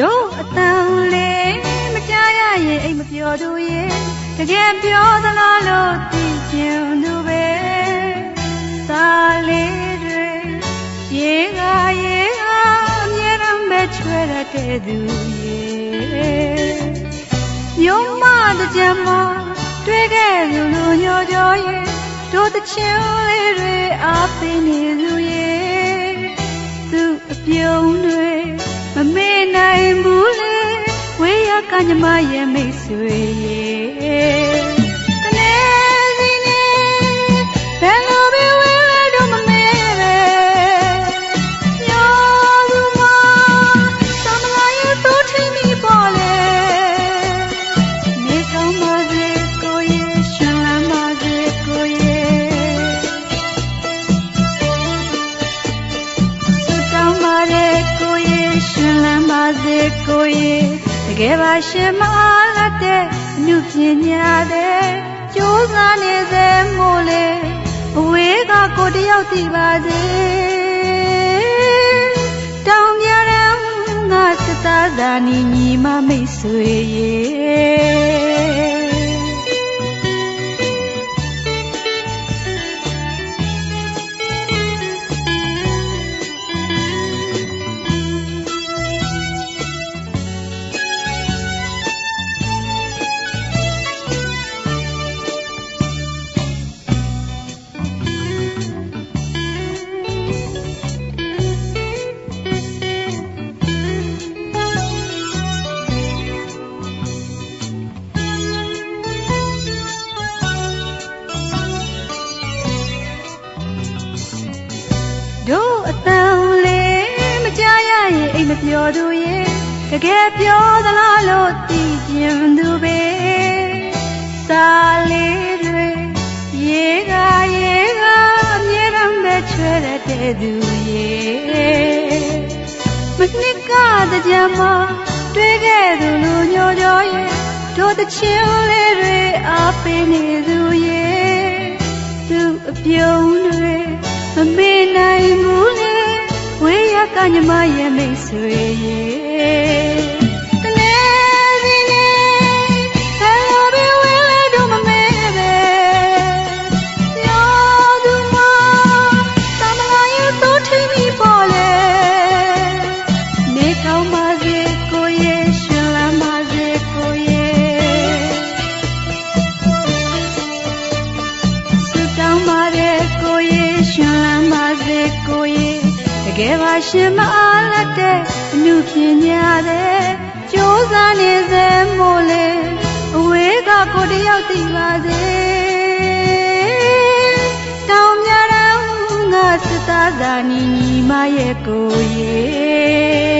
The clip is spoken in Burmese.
တို့အတန်လေးမကြားရရင်အိမ်မပြောသူရဲ့တကယ်ပြောသလားလို့သိချင်သူပဲစာလေးတွေရေကရေကအမြဲတမ်းပဲချွဲရတဲ့သူရဲ့ညုံမတဲ့ကြမ်းမတွေ့ခဲ့သူလူညောကြောရဲ့တို့တချင်းလေးတွေအားပေးနေသူရဲ့သူအပြုံး ညမရဲ့မိတ်ဆွေရဲ့တနေ့စီနေဘယ်လိုပဲဝေးလဲတော့မမေ့ပဲညောသူမသမလာရဲ့သို့ထင်းမိပေါ်လေနေကောင်းပါစေကိုရဲ့ရှင်လန်းပါစေကိုရဲ့ဆုတောင်းပါတယ်ကိုရဲ့ရှင်လန်းပါစေကိုရဲ့တ ကယ်ပါရှင်မအားလက်တဲ့အမှုပညာတဲ့ကြိုးစားနေစေမို့လေဘဝေးကကိုတယောက်စီပါစေတောင်ပြရန်ငါစသားသာနီညီမမိတ်ဆွေရဲ့ ပြောသူရဲ့တကယ်ပြောသလားလို့သိကျင်သူပဲစာလေးတွေရေကရေကအမြဲတမ်းပဲချွဲရတဲ့သူရဲ့မနှစ်ကတကြမ်းမတွေ့ခဲ့သူလူညိုကြောရဲ့တို့တချင်းလေးတွေအားပေးနေသူရဲ့သူအပြုံးတွေ ညမရဲ့မိတ်ဆွေရဲ့တနေ့စီနေဘယ်လိုပဲဝေးလဲတော့မမေ့ပဲပြောသူမသမလာရဲ့သို့ထင်းပြီးပေါ်လေနေကောင်းပါစေကိုရဲ့ရှင်လန်းပါစေကိုရဲ့ဆုတောင်းပါတယ်ကိုရဲ့ရှင်လန်းပါစေကိုရဲ့တ ကယ်ပါရှင်မအားလက်တဲ့အမှုပညာတဲ့ကြိုးစားနေစေမို့လေအဝေးကကိုတယောက်သိပါစေတောင်မြရန်ငါစသားသာနီညီမရဲ့ကိုရဲ့